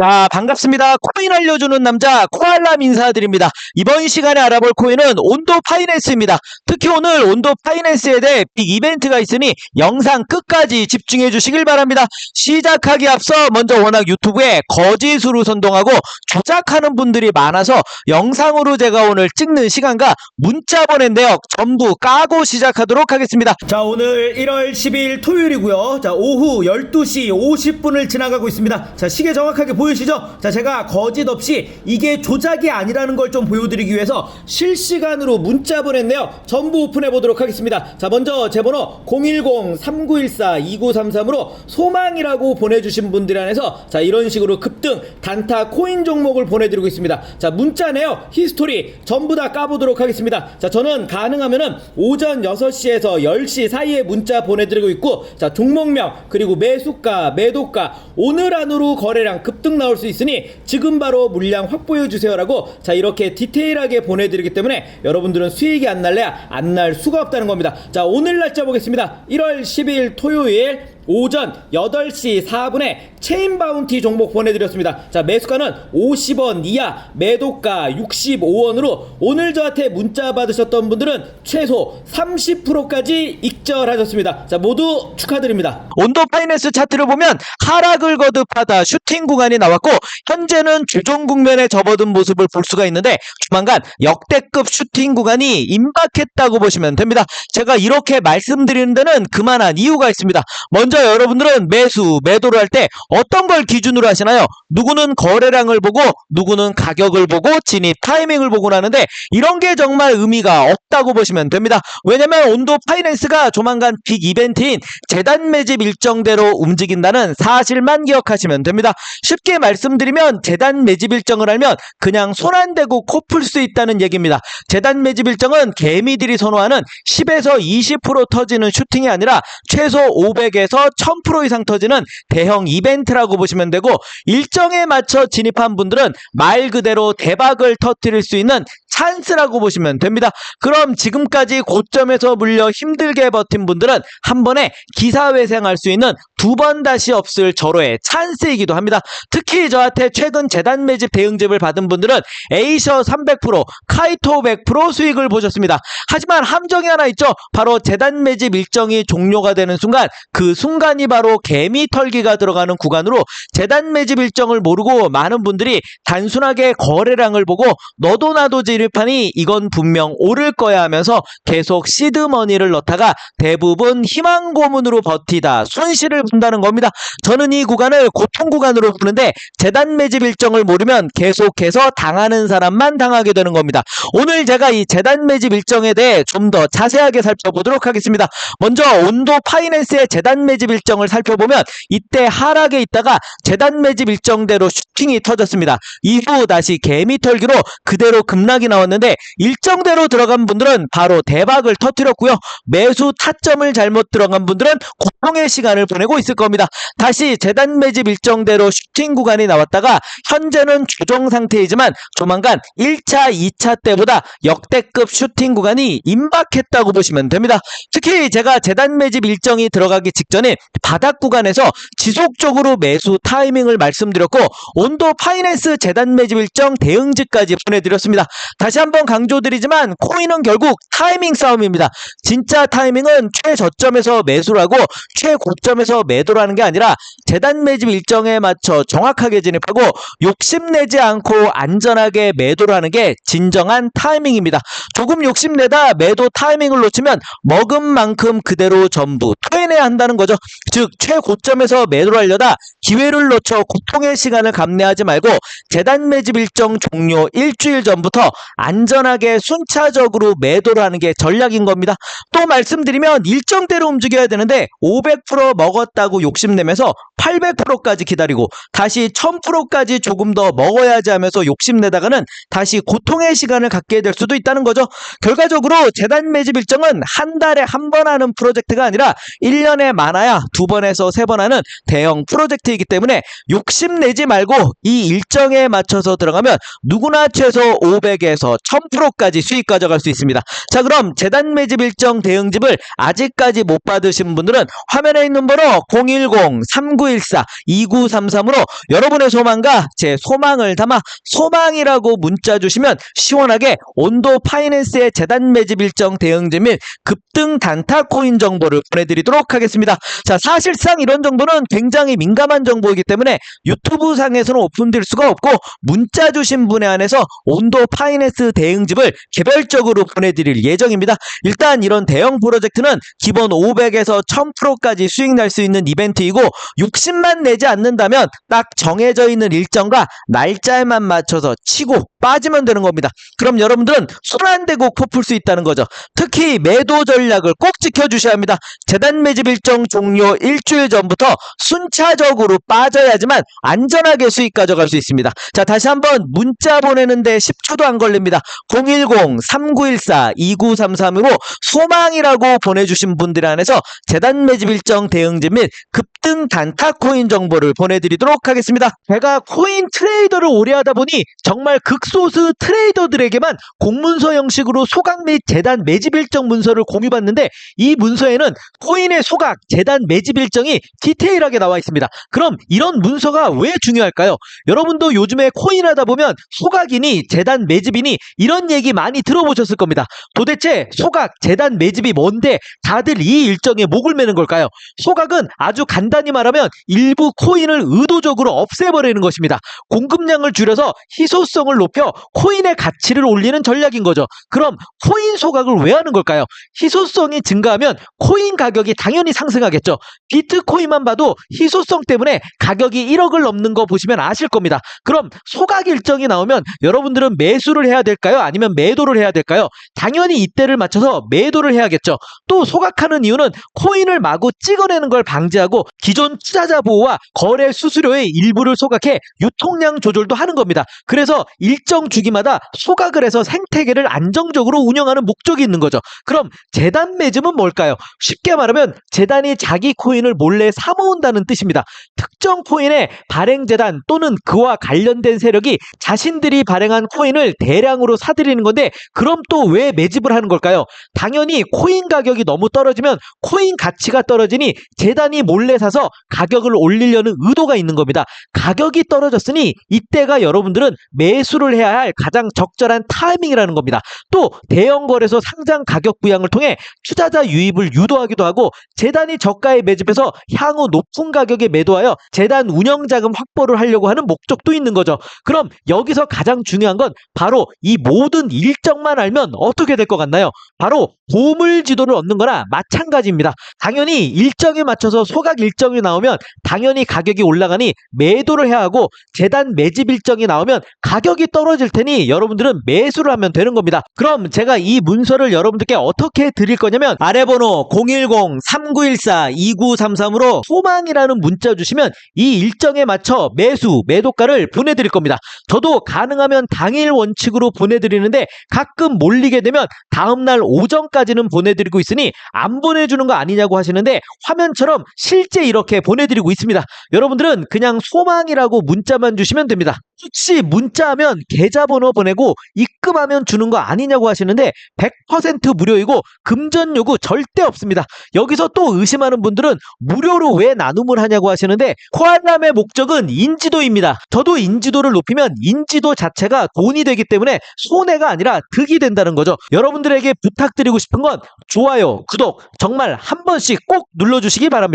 자, 반갑습니다. 코인 알려주는 남자 코알람 인사드립니다. 이번 시간에 알아볼 코인은 온도 파이낸스입니다. 특히 오늘 온도 파이낸스에 대해 빅 이벤트가 있으니 영상 끝까지 집중해 주시길 바랍니다. 시작하기 앞서 먼저 워낙 유튜브에 거짓으로 선동하고 조작하는 분들이 많아서 영상으로 제가 오늘 찍는 시간과 문자 보낸데요. 전부 까고 시작하도록 하겠습니다. 자 오늘 1월 12일 토요일이고요 자 오후 12시 50분을 지나가고 있습니다 자 시계 정확하게 보 이시죠? 자 제가 거짓 없이 이게 조작이 아니라는 걸 좀 보여드리기 위해서 실시간으로 문자 보냈네요. 전부 오픈해 보도록 하겠습니다. 자 먼저 제 번호 010-3914-2933으로 소망이라고 보내주신 분들 안에서 자 이런 식으로 급등 단타 코인 종목을 보내드리고 있습니다. 자 문자네요. 히스토리 전부 다 까보도록 하겠습니다. 자 저는 가능하면은 오전 6시에서 10시 사이에 문자 보내드리고 있고 자 종목명 그리고 매수가 매도가 오늘 안으로 거래량 급등 나올 수 있으니 지금 바로 물량 확보해 주세요라고 자 이렇게 디테일하게 보내드리기 때문에 여러분들은 수익이 안 날래야 안 날 수가 없다는 겁니다. 자 오늘 날짜 보겠습니다. 1월 12일 토요일 오전 8시 4분에 체인 바운티 종목 보내드렸습니다. 자, 매수가는 50원 이하, 매도가 65원으로 오늘 저한테 문자 받으셨던 분들은 최소 30%까지 익절하셨습니다. 자, 모두 축하드립니다. 온도 파이낸스 차트를 보면 하락을 거듭하다 슈팅 구간이 나왔고 현재는 주종 국면에 접어든 모습을 볼 수가 있는데 조만간 역대급 슈팅 구간이 임박했다고 보시면 됩니다. 제가 이렇게 말씀드리는 데는 그만한 이유가 있습니다. 먼저 여러분들은 매수, 매도를 할 때 어떤 걸 기준으로 하시나요? 누구는 거래량을 보고 누구는 가격을 보고 진입 타이밍을 보고 나는데 이런 게 정말 의미가 없다고 보시면 됩니다. 왜냐면 온도 파이낸스가 조만간 빅 이벤트인 재단 매집 일정대로 움직인다는 사실만 기억하시면 됩니다. 쉽게 말씀드리면 재단 매집 일정을 알면 그냥 손 안 대고 코 풀 수 있다는 얘기입니다. 재단 매집 일정은 개미들이 선호하는 10에서 20% 터지는 슈팅이 아니라 최소 500에서 1000% 이상 터지는 대형 이벤트라고 보시면 되고 일정에 맞춰 진입한 분들은 말 그대로 대박을 터뜨릴 수 있는 찬스라고 보시면 됩니다. 그럼 지금까지 고점에서 물려 힘들게 버틴 분들은 한 번에 기사회생할 수 있는 두 번 다시 없을 절호의 찬스이기도 합니다. 특히 저한테 최근 재단 매집 대응집을 받은 분들은 에이셔 300%, 카이토 100% 수익을 보셨습니다. 하지만 함정이 하나 있죠. 바로 재단 매집 일정이 종료가 되는 순간 그 순간이 바로 개미 털기가 들어가는 구간으로 재단 매집 일정을 모르고 많은 분들이 단순하게 거래량을 보고 너도 나도 진입하니 이건 분명 오를 거야 하면서 계속 시드 머니를 넣다가 대부분 희망 고문으로 버티다 손실을 본다는 겁니다. 저는 이 구간을 고통 구간으로 부르는데 재단 매집 일정을 모르면 계속해서 당하는 사람만 당하게 되는 겁니다. 오늘 제가 이 재단 매집 일정에 대해 좀 더 자세하게 살펴보도록 하겠습니다. 먼저 온도 파이낸스의 재단 매집 일정을 살펴보면 이때 하락에 있다가 재단 매집 일정대로 슈팅이 터졌습니다. 이후 다시 개미 털기로 그대로 급락이 나왔는데 일정대로 들어간 분들은 바로 대박을 터뜨렸고요. 매수 타점을 잘못 들어간 분들은 고통의 시간을 보내고 있을 겁니다. 다시 재단 매집 일정대로 슈팅 구간이 나왔다가 현재는 조정 상태이지만 조만간 1차, 2차 때보다 역대급 슈팅 구간이 임박했다고 보시면 됩니다. 특히 제가 재단 매집 일정이 들어가기 직전에 바닥 구간에서 지속적으로 매수 타이밍을 말씀드렸고 온도 파이낸스 재단 매집 일정 대응지까지 보내드렸습니다. 다시 한번 강조드리지만 코인은 결국 타이밍 싸움입니다. 진짜 타이밍은 최저점에서 매수를 하고 최고점에서 매도라는 게 아니라 재단 매집 일정에 맞춰 정확하게 진입하고 욕심내지 않고 안전하게 매도를 하는 게 진정한 타이밍입니다. 조금 욕심내다 매도 타이밍을 놓치면 먹은 만큼 그대로 전부 토해내야 한다는 거죠. 즉 최고점에서 매도를 하려다 기회를 놓쳐 고통의 시간을 감내하지 말고 재단 매집 일정 종료 일주일 전부터 안전하게 순차적으로 매도를 하는 게 전략인 겁니다. 또 말씀드리면 일정대로 움직여야 되는데 500% 먹었다고 욕심내면서 800%까지 기다리고 다시 1000%까지 조금 더 먹어야지 하면서 욕심내다가는 다시 고통의 시간을 갖게 될 수도 있다는 거죠. 결과적으로 재단 매집 일정은 한 달에 한 번 하는 프로젝트가 아니라 1년에 많아야 두 번에서 세 번 하는 대형 프로젝트이기 때문에 욕심내지 말고 이 일정에 맞춰서 들어가면 누구나 최소 500에 0에서 1000%까지 수익 가져갈 수 있습니다. 자, 그럼 재단 매집 일정 대응집을 아직까지 못 받으신 분들은 화면에 있는 번호 010-3914-2933으로 여러분의 소망과 제 소망을 담아 소망이라고 문자 주시면 시원하게 온도 파이낸스의 재단 매집 일정 대응집 및 급등 단타 코인 정보를 보내드리도록 하겠습니다. 자, 사실상 이런 정보는 굉장히 민감한 정보이기 때문에 유튜브 상에서는 오픈될 수가 없고 문자 주신 분에 한해서 온도 파이낸스 대응집을 개별적으로 보내드릴 예정입니다. 일단 이런 대형 프로젝트는 기본 500에서 1000%까지 수익 날 수 있는 이벤트이고 60만 내지 않는다면 딱 정해져 있는 일정과 날짜에만 맞춰서 치고 빠지면 되는 겁니다. 그럼 여러분들은 손 안 대고 코풀 수 있다는 거죠. 특히 매도 전략을 꼭 지켜주셔야 합니다. 재단 매집 일정 종료 일주일 전부터 순차적으로 빠져야지만 안전하게 수익 가져갈 수 있습니다. 자, 다시 한번 문자 보내는데 10초도 안 걸 립니다. 010-3914-2933으로 소망이라고 보내주신 분들 안에서 재단 매집 일정 대응집 및 급등 단타 코인 정보를 보내드리도록 하겠습니다. 제가 코인 트레이더를 오래 하다 보니 정말 극소수 트레이더들에게만 공문서 형식으로 소각 및 재단 매집 일정 문서를 공유받는데 이 문서에는 코인의 소각, 재단 매집 일정이 디테일하게 나와 있습니다. 그럼 이런 문서가 왜 중요할까요? 여러분도 요즘에 코인 하다 보면 소각이니 재단 매집이니 이런 얘기 많이 들어보셨을 겁니다. 도대체 소각, 재단 매집이 뭔데 다들 이 일정에 목을 매는 걸까요? 소각은 아주 간단히 말하면 일부 코인을 의도적으로 없애버리는 것입니다. 공급량을 줄여서 희소성을 높여 코인의 가치를 올리는 전략인 거죠. 그럼 코인 소각을 왜 하는 걸까요? 희소성이 증가하면 코인 가격이 당연히 상승하겠죠. 비트코인만 봐도 희소성 때문에 가격이 1억을 넘는 거 보시면 아실 겁니다. 그럼 소각 일정이 나오면 여러분들은 매수를 해야 될까요? 아니면 매도를 해야 될까요? 당연히 이때를 맞춰서 매도를 해야겠죠. 또 소각하는 이유는 코인을 마구 찍어내는 걸 방지하고 기존 투자자 보호와 거래 수수료의 일부를 소각해 유통량 조절도 하는 겁니다. 그래서 일정 주기마다 소각을 해서 생태계를 안정적으로 운영하는 목적이 있는 거죠. 그럼 재단 매집은 뭘까요? 쉽게 말하면 재단이 자기 코인을 몰래 사모은다는 뜻입니다. 특정 코인의 발행 재단 또는 그와 관련된 세력이 자신들이 발행한 코인을 대량으로 사들이는 건데 그럼 또 왜 매집을 하는 걸까요? 당연히 코인 가격이 너무 떨어지면 코인 가치가 떨어지니 재단이 몰래 사서 가격을 올리려는 의도가 있는 겁니다. 가격이 떨어졌으니 이때가 여러분들은 매수를 해야 할 가장 적절한 타이밍이라는 겁니다. 또 대형 거래소 상장 가격 부양을 통해 투자자 유입을 유도하기도 하고 재단이 저가에 매집해서 향후 높은 가격에 매도하여 재단 운영 자금 확보를 하려고 하는 목적도 있는 거죠. 그럼 여기서 가장 중요한 건 바로 이 모든 일정만 알면 어떻게 될 것 같나요? 바로 보물 지도를 얻는 거나 마찬가지입니다. 당연히 일정에 맞춰서 소각 일정이 나오면 당연히 가격이 올라가니 매도를 해야 하고 재단 매집 일정이 나오면 가격이 떨어질 테니 여러분들은 매수를 하면 되는 겁니다. 그럼 제가 이 문서를 여러분들께 어떻게 드릴 거냐면 아래 번호 010-3914-2933으로 소망이라는 문자 주시면 이 일정에 맞춰 매수, 매도가를 보내드릴 겁니다. 저도 가능하면 당일 원칙으로 보내드리는데 가끔 몰리게 되면 다음날 오전까지는 보내드리고 있으니 안 보내주는 거 아니냐고 하시는데 화면처럼 실제 이렇게 보내드리고 있습니다. 여러분들은 그냥 소망이라고 문자만 주시면 됩니다. 혹시 문자하면 계좌번호 보내고 입금하면 주는 거 아니냐고 하시는데 100% 무료이고 금전 요구 절대 없습니다. 여기서 또 의심하는 분들은 무료로 왜 나눔을 하냐고 하시는데 코알람의 목적은 인지도입니다. 저도 인지도를 높이면 인지도 자체가 돈이 되기 때문에 손해가 아니라 득이 된다는 거죠. 여러분들에게 부탁드리고 싶은 건 좋아요, 구독 정말 한 번씩 꼭 눌러주시기 바랍니다.